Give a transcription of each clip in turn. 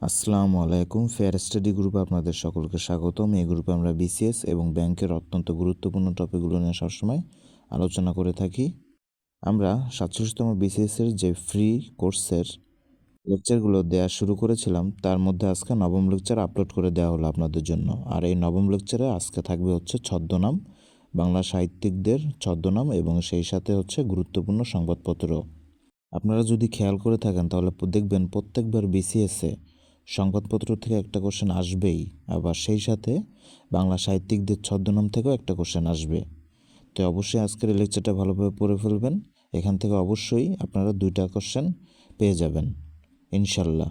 আসসালামু আলাইকুম। Fair study গ্রুপে আপনাদের সকলকে স্বাগতম। এই গ্রুপে আমরা বিসিএস এবং ব্যাংকের অত্যন্ত গুরুত্বপূর্ণ টপিকগুলো নিয়ে সবসময় আলোচনা করে থাকি। আমরা সাতচল্লিশতম বিসিএসের যে ফ্রি কোর্সের লেকচারগুলো দেওয়া শুরু করেছিলাম, তার মধ্যে আজকে নবম লেকচার আপলোড করে দেওয়া হলো আপনাদের জন্য। আর এই নবম লেকচারে আজকে থাকবে হচ্ছে ছদ্মনাম, বাংলা সাহিত্যিকদের ছদ্মনাম এবং সেই সাথে হচ্ছে গুরুত্বপূর্ণ সংবাদপত্র। আপনারা যদি খেয়াল করে থাকেন, তাহলে দেখবেন প্রত্যেকবার বিসিএসে সংবাদপত্র থেকে একটা কোশ্চেন আসবেই। আবার সেই সাথে বাংলা সাহিত্যিকদের ছদ্মনাম থেকেও একটা কোশ্চেন আসবে। তো অবশ্যই আজকের লেকচারটা ভালোভাবে পড়ে ফেলবেন। এখান থেকে অবশ্যই আপনারা দুইটা কোশ্চেন পেয়ে যাবেন, ইনশাল্লাহ।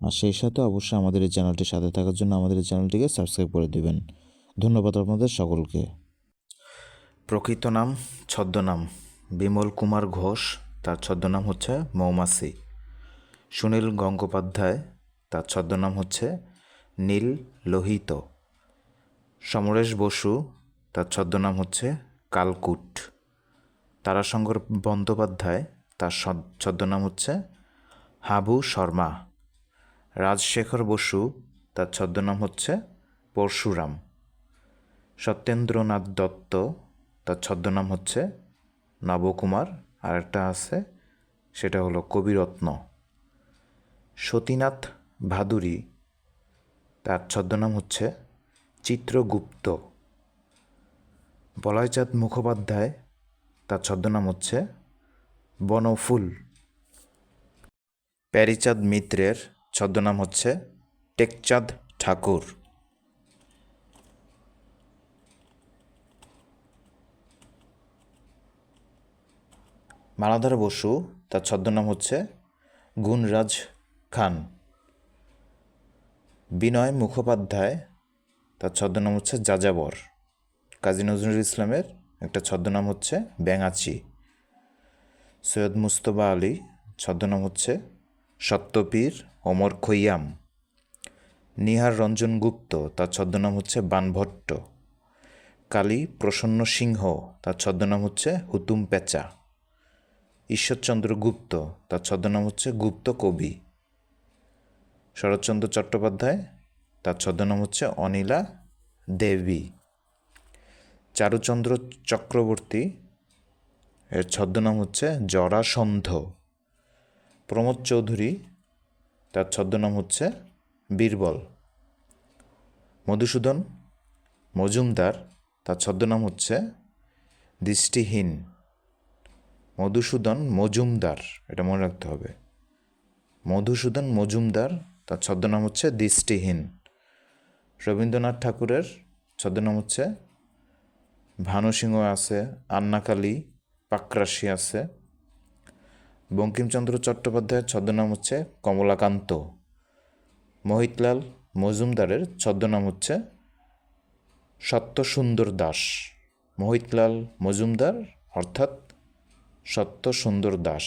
আর সেই সাথে অবশ্যই আমাদের এই চ্যানেলটির সাথে থাকার জন্য আমাদের এই চ্যানেলটিকে সাবস্ক্রাইব করে দেবেন। ধন্যবাদ আপনাদের সকলকে। প্রকৃত নাম, ছদ্মনাম। বিমল কুমার ঘোষ, তার ছদ্মনাম হচ্ছে মৌমাছি। সুনীল গঙ্গোপাধ্যায় তার ছদ্মনাম হচ্ছে নীল লোহিত। সমরেশ বসু, তার ছদ্মনাম হচ্ছে কালকুট। তারাশঙ্কর বন্দ্যোপাধ্যায়, তার ছদ্মনাম হচ্ছে হাবু শর্মা। রাজশেখর বসু, তার ছদ্মনাম হচ্ছে পরশুরাম। সত্যেন্দ্রনাথ দত্ত, তার ছদ্মনাম হচ্ছে নবকুমার। আর একটা আছে, সেটা হলো কবিরত্ন। সতীনাথ ভাদুরী। তার ছদ্মনাম হচ্ছে চিত্রগুপ্ত। বলয়চাঁদ মুখোপাধ্যায়, তার ছদ্মনাম হচ্ছে বনফুল। প্যারিচাঁদ মিত্রের ছদ্মনাম হচ্ছে টেকচাঁদ ঠাকুর। মালাধার বসু, তার ছদ্মনাম হচ্ছে গুণরাজ খান। বিনয় মুখোপাধ্যায়, তার ছদ্মনাম হচ্ছে যাযাবর। কাজী নজরুল ইসলামের একটা ছদ্মনাম হচ্ছে ব্যাঙাচি। সৈয়দ মুস্তফা আলী, ছদ্মনাম হচ্ছে সত্যপীর অমর খৈয়াম। নিহার রঞ্জন গুপ্ত, তার ছদ্মনাম হচ্ছে বানভট্ট। কালী প্রসন্ন সিংহ, তার ছদ্মনাম হচ্ছে হুতুম পেঁচা। ঈশ্বরচন্দ্র গুপ্ত, তার ছদ্মনাম হচ্ছে গুপ্ত কবি। শরৎচন্দ্র চট্টোপাধ্যায়, তার ছদ্মনাম হচ্ছে অনিলা দেবী। চারুচন্দ্র চক্রবর্তী, এর ছদ্মনাম হচ্ছে জরাসন্ধ। প্রমোদ চৌধুরী, তার ছদ্মনাম হচ্ছে বীরবল। মধুসূদন মজুমদার, তার ছদ্মনাম হচ্ছে দৃষ্টিহীন। মধুসূদন মজুমদার, এটা মনে রাখতে হবে। মধুসূদন মজুমদার তার ছদ্মনাম হচ্ছে দৃষ্টিহীন। রবীন্দ্রনাথ ঠাকুরের ছদ্মনাম হচ্ছে, ভানুসিংহ আছে, আন্নাকালী, পাকরাশি আছে। বঙ্কিমচন্দ্র চট্টোপাধ্যায়ের ছদ্মনাম হচ্ছে কমলাকান্ত। মোহিতলাল মজুমদারের ছদ্মনাম হচ্ছে সত্য সুন্দর দাস। মোহিতলাল মজুমদার অর্থাৎ সত্য সুন্দর দাস।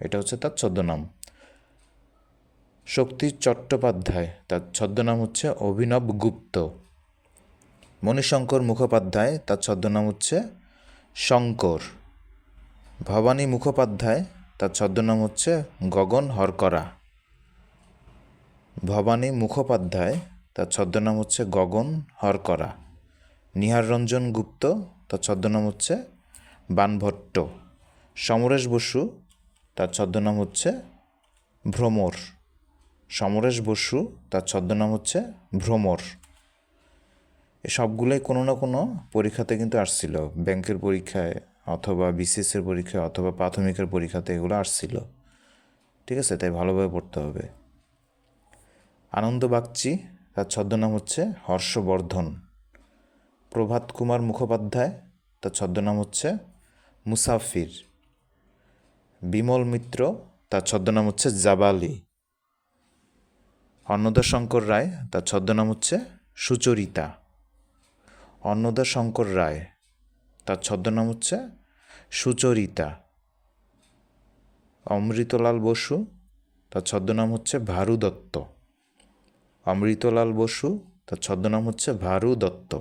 এটা হচ্ছে তার ছদ্মনাম। শক্তি চট্টোপাধ্যায়, তার ছদ্মনাম হচ্ছে অভিনব গুপ্ত। মণিশঙ্কর মুখোপাধ্যায়, তার ছদ্মনাম হচ্ছে শঙ্কর। ভবানী মুখোপাধ্যায়, তার ছদ্মনাম হচ্ছে গগন হরকরা। ভবানী মুখোপাধ্যায়, তার ছদ্মনাম হচ্ছে গগন হরকরা। নিহার রঞ্জন গুপ্ত, তার ছদ্মনাম হচ্ছে বানভট্ট। সমরেশ বসু, তার ছদ্মনাম হচ্ছে ভ্রমর। সমরেশ বসু, তার ছদ্মনাম হচ্ছে ভ্রমর। সবগুলোই কোনো না কোনো পরীক্ষাতে কিন্তু আসছিল। ব্যাংকের পরীক্ষায় অথবা বিসিএসের পরীক্ষায় অথবা প্রাথমিকের পরীক্ষাতে এগুলো আসছিল। ঠিক আছে, তাই ভালোভাবে পড়তে হবে। আনন্দ বাগচি তার ছদ্মনাম হচ্ছে হর্ষবর্ধন। প্রভাত কুমার মুখোপাধ্যায়, তার ছদ্মনাম হচ্ছে মুসাফির। বিমল মিত্র, তার ছদ্মনাম হচ্ছে জাবালি। অন্নদা শঙ্কর রায়, তার ছদ্মনাম হচ্ছে সুচরিতা। অন্নদা শঙ্কর রায়, তার ছদ্মনাম হচ্ছে সুচরিতা। অমৃতলাল বসু, তার ছদ্মনাম হচ্ছে ভারু দত্ত অমৃতলাল বসু, তার ছদ্মনাম হচ্ছে ভারু দত্ত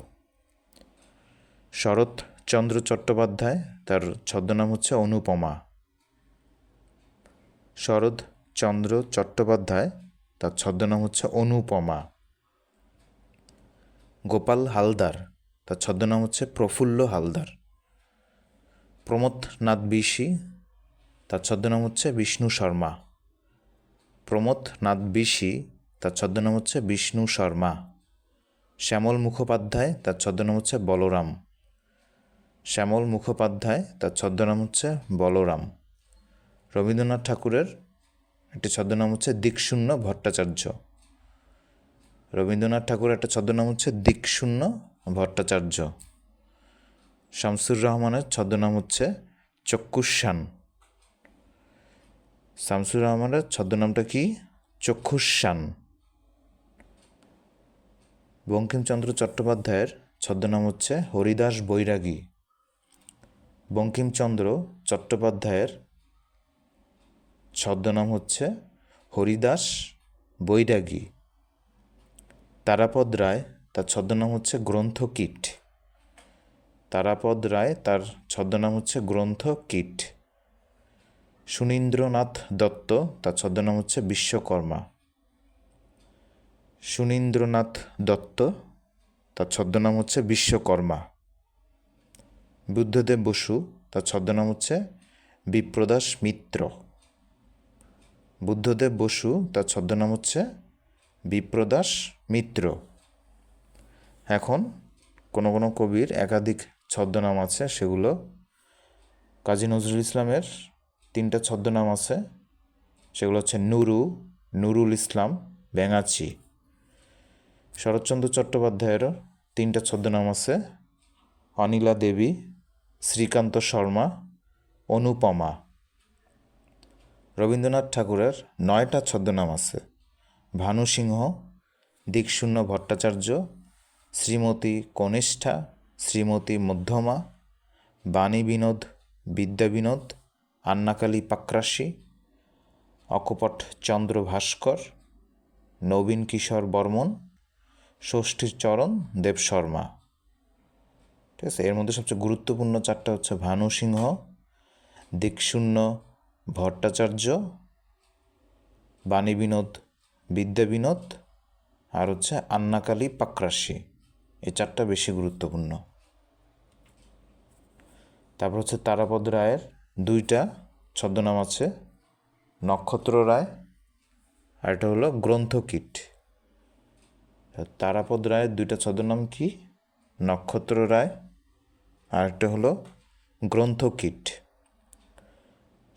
শরৎচন্দ্র চট্টোপাধ্যায়, তার ছদ্মনাম হচ্ছে অনুপমা। শরৎচন্দ্র চট্টোপাধ্যায় তার ছদ্মনাম হচ্ছে অনুপমা। গোপাল হালদার, তার ছদ্মনাম হচ্ছে প্রফুল্ল হালদার। প্রমথনাথ বিশি, তার ছদ্মনাম হচ্ছে বিষ্ণু শর্মা। প্রমথনাথ বিশি, তার ছদ্মনাম হচ্ছে বিষ্ণু শর্মা। শ্যামল মুখোপাধ্যায়, তার ছদ্মনাম হচ্ছে বলরাম। শ্যামল মুখোপাধ্যায়, তার ছদ্মনাম হচ্ছে বলরাম। রবীন্দ্রনাথ ঠাকুরের একটি ছদ্মনাম হচ্ছে দিকশূন্য ভট্টাচার্য। রবীন্দ্রনাথ ঠাকুরের একটা ছদ্মনাম হচ্ছে দিকশূন্য ভট্টাচার্য। শামসুর রহমানের ছদ্মনাম হচ্ছে চক্ষুষান শামসুর রহমানের ছদ্মনামটা কি? চক্ষুষান বঙ্কিমচন্দ্র চট্টোপাধ্যায়ের ছদ্মনাম হচ্ছে হরিদাস বৈরাগী। বঙ্কিমচন্দ্র চট্টোপাধ্যায়ের ছদ্মনাম হচ্ছে হরিদাস বৈরাগী। তারাপদ রায়, তার ছদ্মনাম হচ্ছে গ্রন্থকীট। তারাপদ রায়, তার ছদ্মনাম হচ্ছে গ্রন্থকীট। সুনীন্দ্রনাথ দত্ত, তার ছদ্মনাম হচ্ছে বিশ্বকর্মা। সুনীন্দ্রনাথ দত্ত, তার ছদ্মনাম হচ্ছে বিশ্বকর্মা। বুদ্ধদেব বসু, তার ছদ্মনাম হচ্ছে বিপ্রদাস মিত্র। বুদ্ধদেব বসু, তার ছদ্মনাম হচ্ছে বিপ্রদাস মিত্র। এখন কোনো কোনো কবির একাধিক ছদ্মনাম আছে, সেগুলো কাজী নজরুল ইসলামের তিনটা ছদ্মনাম আছে, সেগুলো হচ্ছে নুরু, নুরুল ইসলাম ব্যাঙাচি শরৎচন্দ্র চট্টোপাধ্যায়েরও তিনটা ছদ্মনাম আছে, অনিলা দেবী, শ্রীকান্ত শর্মা, অনুপমা। রবীন্দ্রনাথ ঠাকুরের নয়টা ছদ্মনাম আছে। ভানু সিংহ, দিকশূন্য ভট্টাচার্য, শ্রীমতী কনিষ্ঠা, শ্রীমতী মধ্যমা, বাণী বিনোদ, বিদ্যা বিনোদ, আন্নাকালী পাকরাশি, অকপট চন্দ্র ভাস্কর, নবীন কিশোর বর্মন, ষষ্ঠীর চরণ দেব শর্মা। ঠিক আছে? এর মধ্যে সবচেয়ে গুরুত্বপূর্ণ চারটা হচ্ছে ভানু সিংহ, দিকশূন্য ভট্টাচার্য, বাণী বিনোদ, বিদ্যা বিনোদ আর হচ্ছে আন্নাকালী পাকরাশি। এই চারটা বেশি গুরুত্বপূর্ণ। তারপর হচ্ছে তারাপদ রায়ের দুইটা ছদ্মনাম আছে, নক্ষত্র রায় আর এটা হলো গ্রন্থকীট। তারাপদ রায়ের দুইটা ছদ্মনাম কি? নক্ষত্র রায় আর একটা হলো গ্রন্থকীট।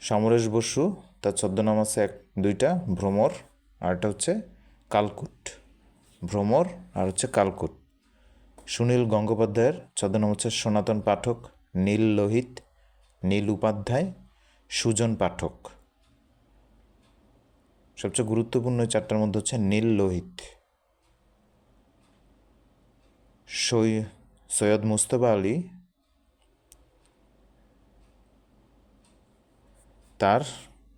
সমরেশ বসু, তার ছদ্মনাম আছে এক, দুইটা, ভ্রমর আর একটা হচ্ছে কালকুট। ভ্রমর আর হচ্ছে কালকুট। সুনীল গঙ্গোপাধ্যায়ের ছদ্মনাম হচ্ছে সনাতন পাঠক, নীল লোহিত, নীল উপাধ্যায়, সুজন পাঠক। সবচেয়ে গুরুত্বপূর্ণ চারটার মধ্যে হচ্ছে নীল লোহিত। সৈ- সৈয়দ মুস্তফা আলী তার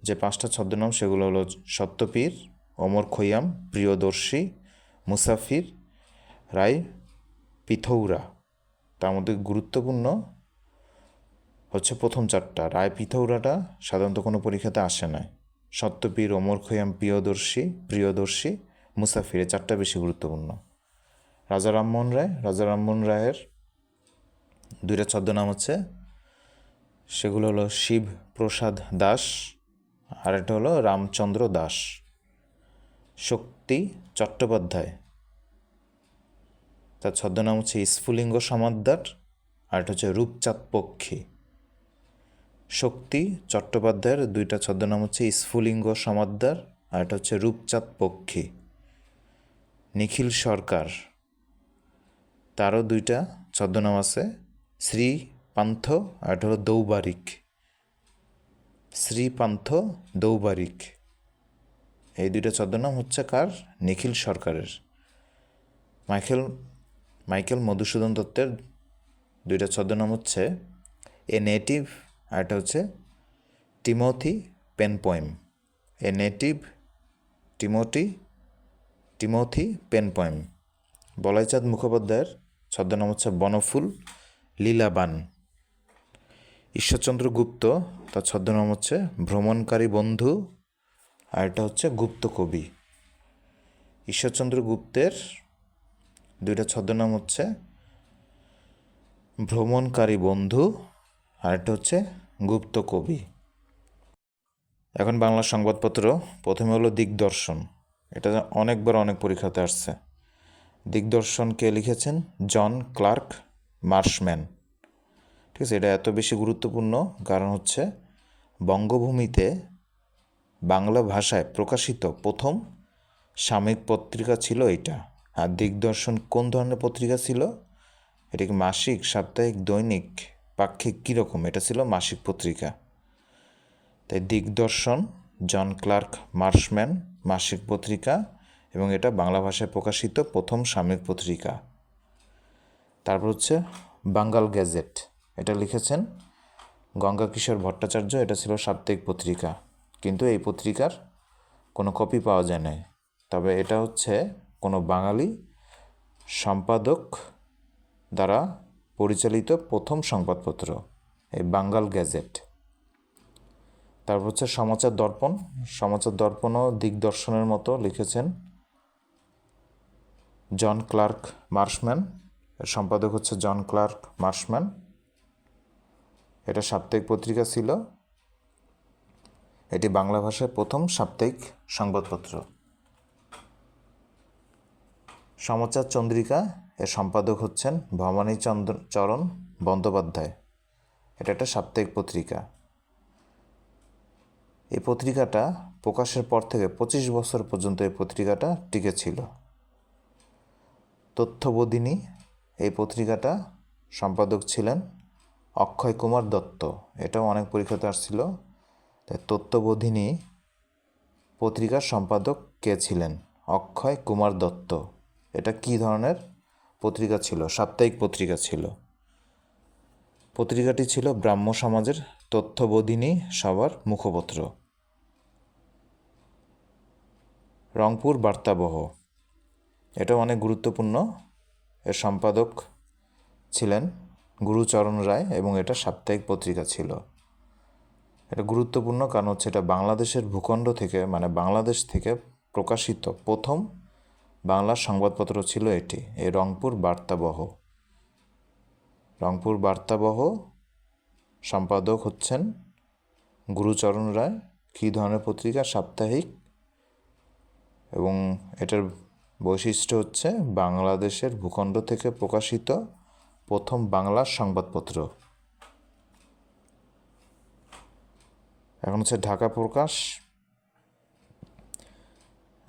যে পাঁচটা ছদ্মনাম, সেগুলো হলো সত্যপীর অমর খৈয়াম, প্রিয়দর্শী, মুসাফির, রায়, পিথৌরা। তার মধ্যে গুরুত্বপূর্ণ হচ্ছে প্রথম চারটা। রায় পিথৌরাটা সাধারণত কোনো পরীক্ষাতে আসে না। সত্যপীর অমর খৈয়াম, প্রিয়দর্শী প্রিয়দর্শী, মুসাফির, এই চারটা বেশি গুরুত্বপূর্ণ। রাজা রামমোহন রায়, রাজা রামমোহন রায়ের দুইটা ছদ্মনাম হচ্ছে সেগুলো হলো শিব প্রসাদ দাস, আর একটা হলো রামচন্দ্র দাস। শক্তি চট্টোপাধ্যায়। তার ছদ্মনাম হচ্ছে স্ফুলিঙ্গ সমাদ্দার, আর একটা হচ্ছে রূপচাঁদ পক্ষী। শক্তি চট্টোপাধ্যায়ের দুইটা ছদ্মনাম হচ্ছে স্ফুলিঙ্গ সমাদ্দার, আর একটা হচ্ছে রূপচাঁদ পক্ষী। নিখিল সরকার। তারও দুইটা ছদ্মনাম আছে, শ্রী পান্থ আর একটা হলো দৌবারিক। শ্রী পান্থ দৌবারিক। এই দুইটা ছদ্মনাম হচ্ছে কার? নিখিল সরকারের। মাইকেল মাইকেল মধুসূদন দত্তের দুইটা ছদ্মনাম হচ্ছে এ নেটিভ আর এটা হচ্ছে Timothy pen poem. A native Timothy Timothy pen poem. Balaichand মুখোপাধ্যায়ের ছদ্মনাম হচ্ছে বনফুল, লীলাবান। ঈশ্বরচন্দ্র গুপ্ত, তার ছদ্মনাম হচ্ছে ভ্রমণকারী বন্ধু আর এটা হচ্ছে গুপ্ত কবি। ঈশ্বরচন্দ্র গুপ্তের দুইটা ছদ্মনাম হচ্ছে ভ্রমণকারী বন্ধু আরেকটা হচ্ছে গুপ্ত কবি। এখন বাংলা সংবাদপত্র, প্রথমে হলো দিগদর্শন। এটা অনেকবার অনেক পরীক্ষাতে আসছে। দিগদর্শন কে লিখেছেন? John Clark Marshman. ঠিক আছে, এটা এত বেশি গুরুত্বপূর্ণ। কারণ হচ্ছে বঙ্গভূমিতে বাংলা ভাষায় প্রকাশিত প্রথম সাময়িক পত্রিকা ছিল এটা আর দিগদর্শন কোন ধরনের পত্রিকা ছিল? এটা মাসিক, সাপ্তাহিক, দৈনিক, পাক্ষিক কীরকম? এটা ছিল মাসিক পত্রিকা। তাই দিগদর্শন, জন ক্লার্ক মার্শম্যান, মাসিক পত্রিকা এবং এটা বাংলা ভাষায় প্রকাশিত প্রথম সাময়িক পত্রিকা। তারপর হচ্ছে বাঙ্গাল গ্যাজেট। এটা লিখেছেন গঙ্গা কিশোর ভট্টাচার্য, এটা ছিল সাপ্তাহিক পত্রিকা। কিন্তু এই পত্রিকার কোনো কপি পাওয়া যায় নাই। তবে এটা হচ্ছে কোনো বাঙালি সম্পাদক দ্বারা পরিচালিত প্রথম সংবাদপত্র, এই বাঙ্গাল গ্যাজেট। তারপর হচ্ছে সমাচার দর্পণ। সমাচার দর্পণও দিগদর্শনের মতো লিখেছেন জন ক্লার্ক মার্শম্যান। সম্পাদক হচ্ছে জন ক্লার্ক মার্শম্যান। এটা সাপ্তাহিক পত্রিকা ছিল। এটি বাংলা ভাষায় প্রথম সাপ্তাহিক সংবাদপত্র। সমাচার চন্দ্রিকা এর সম্পাদক হচ্ছেন ভবানী চন্দ্র চরণ বন্দ্যোপাধ্যায়। এটা একটা সাপ্তাহিক পত্রিকা। এই পত্রিকাটা প্রকাশের পর থেকে পঁচিশ বছর পর্যন্ত এই পত্রিকাটা টিকে ছিল। তথ্যবোধিনী এই পত্রিকাটা সম্পাদক ছিলেন অক্ষয় কুমার দত্ত। এটাও অনেক পরীক্ষাতে আসছিল তাই তথ্যবোধিনী পত্রিকার সম্পাদক কে ছিলেন? অক্ষয় কুমার দত্ত। এটা কি ধরনের পত্রিকা ছিল? সাপ্তাহিক পত্রিকা ছিল। পত্রিকাটি ছিল ব্রাহ্ম সমাজের তথ্যবোধিনী সবার মুখপত্র। রংপুর বার্তাবহ। এটা অনেক গুরুত্বপূর্ণ। এর সম্পাদক ছিলেন গুরুচরণ রায় এবং এটা সাপ্তাহিক পত্রিকা ছিল। এটা গুরুত্বপূর্ণ কারণ হচ্ছে এটা বাংলাদেশের ভূখণ্ড থেকে মানে বাংলাদেশ থেকে প্রকাশিত প্রথম বাংলার সংবাদপত্র ছিল এটি, এই রংপুর বার্তাবহ। রংপুর বার্তাবহ সম্পাদক হচ্ছেন গুরুচরণ রায়। কী ধরনের পত্রিকা? সাপ্তাহিক। এবং এটার বৈশিষ্ট্য হচ্ছে বাংলাদেশের ভূখণ্ড থেকে প্রকাশিত প্রথম বাংলার সংবাদপত্র। এখন হচ্ছে ঢাকা প্রকাশ।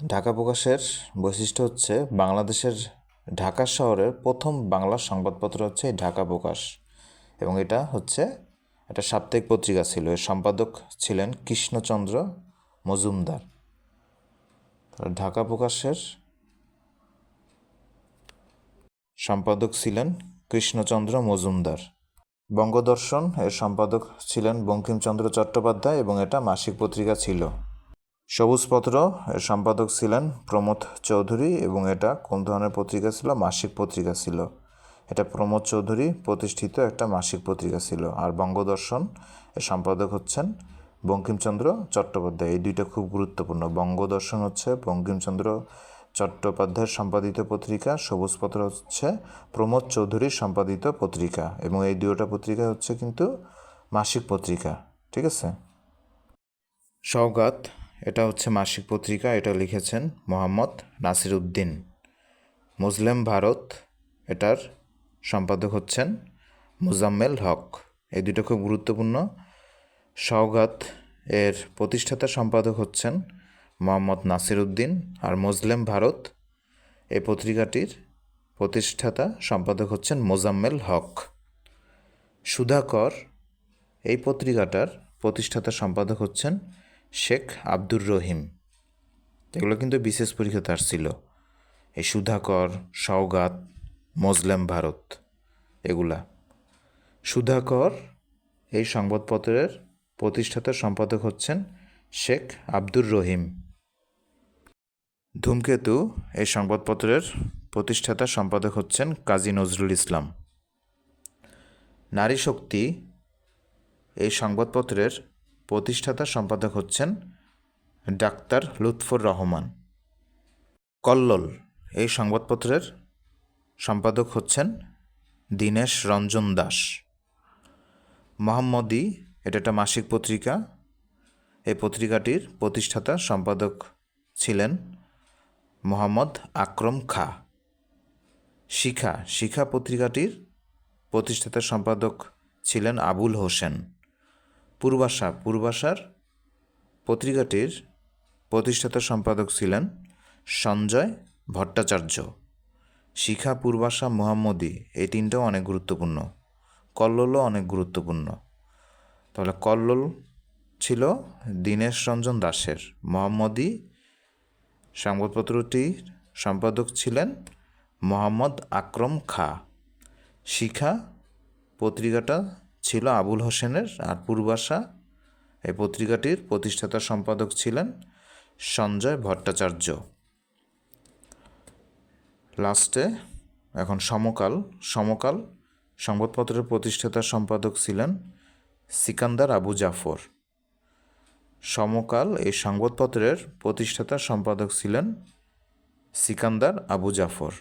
ঢাকা প্রকাশের বৈশিষ্ট্য হচ্ছে বাংলাদেশের ঢাকা শহরের প্রথম বাংলা সংবাদপত্র হচ্ছে ঢাকা প্রকাশ। এবং এটা হচ্ছে একটা সাপ্তাহিক পত্রিকা ছিল। এর সম্পাদক ছিলেন কৃষ্ণচন্দ্র মজুমদার। ঢাকা প্রকাশের সম্পাদক ছিলেন কৃষ্ণচন্দ্র মজুমদার। বঙ্গদর্শন এর সম্পাদক ছিলেন বঙ্কিমচন্দ্র চট্টোপাধ্যায় এবং এটা মাসিক পত্রিকা ছিল। সবুজপত্র এর সম্পাদক ছিলেন প্রমোদ চৌধুরী এবং এটা কোন ধরনের পত্রিকা ছিল? মাসিক পত্রিকা ছিল। এটা প্রমোদ চৌধুরী প্রতিষ্ঠিত একটা মাসিক পত্রিকা ছিল। আর বঙ্গদর্শন এর সম্পাদক হচ্ছেন বঙ্কিমচন্দ্র চট্টোপাধ্যায়। এই দুইটা খুব গুরুত্বপূর্ণ। বঙ্গদর্শন হচ্ছে বঙ্কিমচন্দ্র চট্টোপাধ্যায়ের সম্পাদিত পত্রিকা, সবুজপত্র হচ্ছে প্রমোদ চৌধুরীর সম্পাদিত পত্রিকা এবং এই দুইটা পত্রিকা হচ্ছে কিন্তু মাসিক পত্রিকা, ঠিক আছে? সওগাত, এটা হচ্ছে মাসিক পত্রিকা, এটা লিখেছেন মোহাম্মদ নাসির উদ্দিন মুসলিম ভারত, এটার সম্পাদক হচ্ছেন মুজাম্মেল হক। এই দুটো খুব গুরুত্বপূর্ণ। সওগাত এর প্রতিষ্ঠাতা সম্পাদক হচ্ছেন মোহাম্মদ নাসির উদ্দিন আর মুসলিম ভারত এই পত্রিকাটির প্রতিষ্ঠাতা সম্পাদক হচ্ছেন মোজাম্মেল হক। সুধাকর এই পত্রিকাটার প্রতিষ্ঠাতা সম্পাদক হচ্ছেন শেখ আব্দুর রহিম। এগুলো কিন্তু বিশেষ পরীক্ষাতে আসছিল এই সুধাকর, সওগাত মজলেম ভারত এগুলা। সুধাকর এই সংবাদপত্রের প্রতিষ্ঠাতা সম্পাদক হচ্ছেন শেখ আব্দুর রহিম। ধূমকেতু এই সংবাদপত্রের প্রতিষ্ঠাতা সম্পাদক হচ্ছেন কাজী নজরুল ইসলাম। নারী শক্তি এই সংবাদপত্রের প্রতিষ্ঠাতা সম্পাদক হচ্ছেন ডাক্তার লুৎফর রহমান। কল্লোল এই সংবাদপত্রের সম্পাদক হচ্ছেন দীনেশ রঞ্জন দাস। মোহাম্মদী এটা একটা মাসিক পত্রিকা। এই পত্রিকাটির প্রতিষ্ঠাতা সম্পাদক ছিলেন মোহাম্মদ আকরম খা। শিখা শিখা পত্রিকাটির প্রতিষ্ঠাতা সম্পাদক ছিলেন আবুল হোসেন। পূর্বাশা, পূর্বাশার পত্রিকাটির প্রতিষ্ঠাতা সম্পাদক ছিলেন সঞ্জয় ভট্টাচার্য। শিখা, পূর্বাশা, মোহাম্মদী এই তিনটাও অনেক গুরুত্বপূর্ণ। কল্লোলও অনেক গুরুত্বপূর্ণ। তাহলে কল্লোল ছিল দীনেশ রঞ্জন দাসের, মোহাম্মদী সংবাদপত্রটির সম্পাদক ছিলেন মোহাম্মদ আকরম খা। শিখা পত্রিকাটা ছিল আবুল হোসেনের আর পূর্বাশা এই পত্রিকাটির প্রতিষ্ঠাতা সম্পাদক ছিলেন সঞ্জয় ভট্টাচার্য। লাস্টে এখন সমকাল সমকাল সংবাদপত্রের প্রতিষ্ঠাতা সম্পাদক ছিলেন সিকান্দার আবু জাফর। সমকাল এই সংবাদপত্রের প্রতিষ্ঠাতা সম্পাদক ছিলেন সিকান্দার আবু জাফর।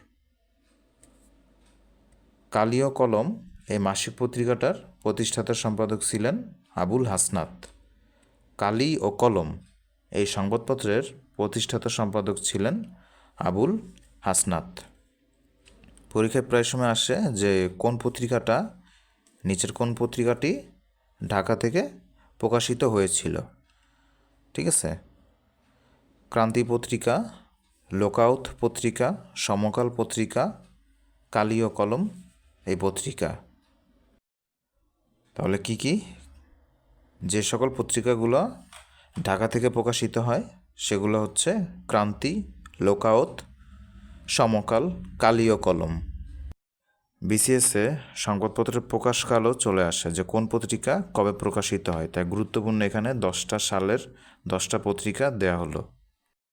কালীয় কলম এই মাসিক পত্রিকাটার প্রতিষ্ঠাতা সম্পাদক ছিলেন আবুল হাসনাত। কালি ও কলম এই সংবাদপত্রের প্রতিষ্ঠাতা সম্পাদক ছিলেন আবুল হাসনাত। পরীক্ষায় প্রায় সময় আসে যে কোন পত্রিকাটা, নিচের কোন পত্রিকাটি ঢাকা থেকে প্রকাশিত হয়েছিল। ঠিক আছে? ক্রান্তি পত্রিকা, লোকআউট পত্রিকা, সমকাল পত্রিকা, কালীয় কলম, এই পত্রিকা। তাহলে কি কি? যে সকল পত্রিকাগুলো ঢাকা থেকে প্রকাশিত হয়, সেগুলো হচ্ছে ক্রান্তি লোকাওত সমকাল, কালীয় কলম। বিসিএসে সংবাদপত্রের প্রকাশকালও চলে আসে যে কোন পত্রিকা কবে প্রকাশিত হয়। তাই গুরুত্বপূর্ণ এখানে দশটা সালের দশটা পত্রিকা দেয়া হলো।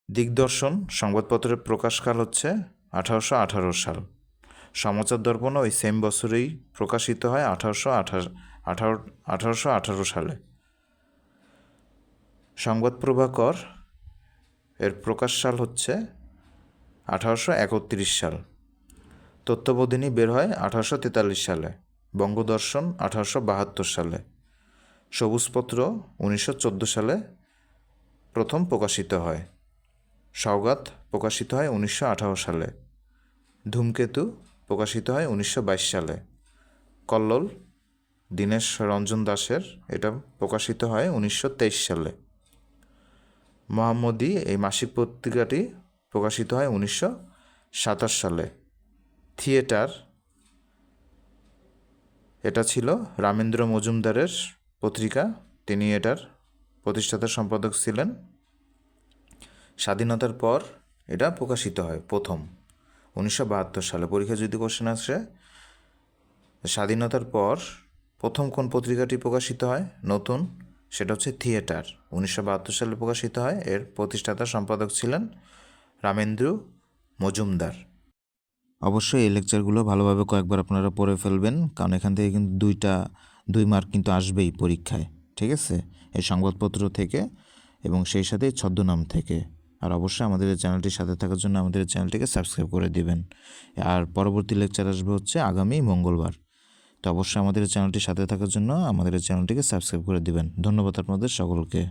দিগদর্শন সংবাদপত্রের প্রকাশকাল হচ্ছে আঠারোশো আঠারো সাল। সমাচার দর্পণ ওই সেম বছরেই প্রকাশিত হয় আঠারোশো আঠারো আঠারোশো আঠারো সালে। সংবাদ প্রভাকর এর প্রকাশ সাল হচ্ছে আঠারোশো একত্রিশ সাল। তত্ত্ববোধিনী বের হয় আঠারোশো তেতাল্লিশ সালে, বঙ্গদর্শন আঠারোশো বাহাত্তর সালে। সবুজপত্র উনিশশো চোদ্দ সালে প্রথম প্রকাশিত হয়। সওগাত প্রকাশিত হয় উনিশশো আঠারো সালে। ধূমকেতু প্রকাশিত হয় উনিশশো বাইশ সালে। কল্লোল দীনেশ রঞ্জন দাসের এটা প্রকাশিত হয় উনিশশো তেইশ সালে। মোহাম্মদী এই মাসিক পত্রিকাটি প্রকাশিত হয় উনিশশো সাতাশ সালে। থিয়েটার, এটা ছিল রামেন্দ্র মজুমদারের পত্রিকা। তিনি এটার প্রতিষ্ঠাতা সম্পাদক ছিলেন। স্বাধীনতার পর এটা প্রকাশিত হয় প্রথম, উনিশশো বাহাত্তর সালে। পরীক্ষা যদি কোশ্চেন আসে, স্বাধীনতার পর প্রথম কোন পত্রিকাটি প্রকাশিত হয়? নতুন, সেটা হচ্ছে থিয়েটার। উনিশশো বাহাত্তর সালে প্রকাশিত হয়, এর প্রতিষ্ঠাতা সম্পাদক ছিলেন রামেন্দ্র মজুমদার। অবশ্যই এই লেকচারগুলো ভালোভাবে কয়েকবার আপনারা পড়ে ফেলবেন, কারণ এখান থেকে কিন্তু দুইটা, দুই মার্ক কিন্তু আসবেই পরীক্ষায়, ঠিক আছে? এই সংবাদপত্র থেকে এবং সেই সাথে ছদ্মনাম থেকে। আর অবশ্যই আমাদের চ্যানেলটির সাথে থাকার জন্য আমাদের চ্যানেলটিকে সাবস্ক্রাইব করে দিবেন। আর পরবর্তী লেকচার আসবে হচ্ছে আগামী মঙ্গলবার। তো অবশ্যই আমাদের চ্যানেলটির সাথে থাকার জন্য আমাদের চ্যানেলটিকে সাবস্ক্রাইব করে দিবেন। ধন্যবাদ আপনাদের সকলকে।